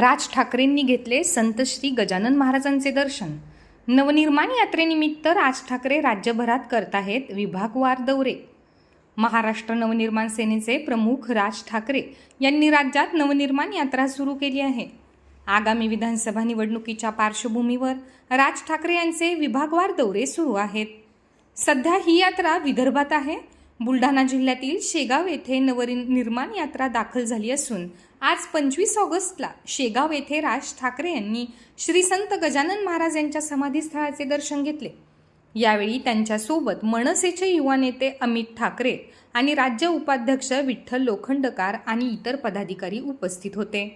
राज ठाकरेंनी घेतले संत श्री गजानन महाराजांचे दर्शन. नवनिर्माण यात्रेनिमित्त राज ठाकरे राज्यभरात करत आहेत विभागवार दौरे. महाराष्ट्र नवनिर्माण सेनेचे प्रमुख राज ठाकरे यांनी राज्यात नवनिर्माण यात्रा सुरू केली आहे. आगामी विधानसभा निवडणुकीच्या पार्श्वभूमीवर राज ठाकरे यांचे विभागवार दौरे सुरू आहेत. सध्या ही यात्रा विदर्भात आहे बुलढाणा जिल्ह्यातील शेगाव येथे नवनिर्माण यात्रा दाखल झाली असून आज पंचवीस ऑगस्टला शेगाव येथे राज ठाकरे यांनी श्री संत गजानन महाराज यांच्या समाधीस्थळाचे दर्शन घेतले. यावेळी त्यांच्यासोबत मनसेचे युवा नेते अमित ठाकरे आणि राज्य उपाध्यक्ष विठ्ठल लोखंडकार आणि इतर पदाधिकारी उपस्थित होते.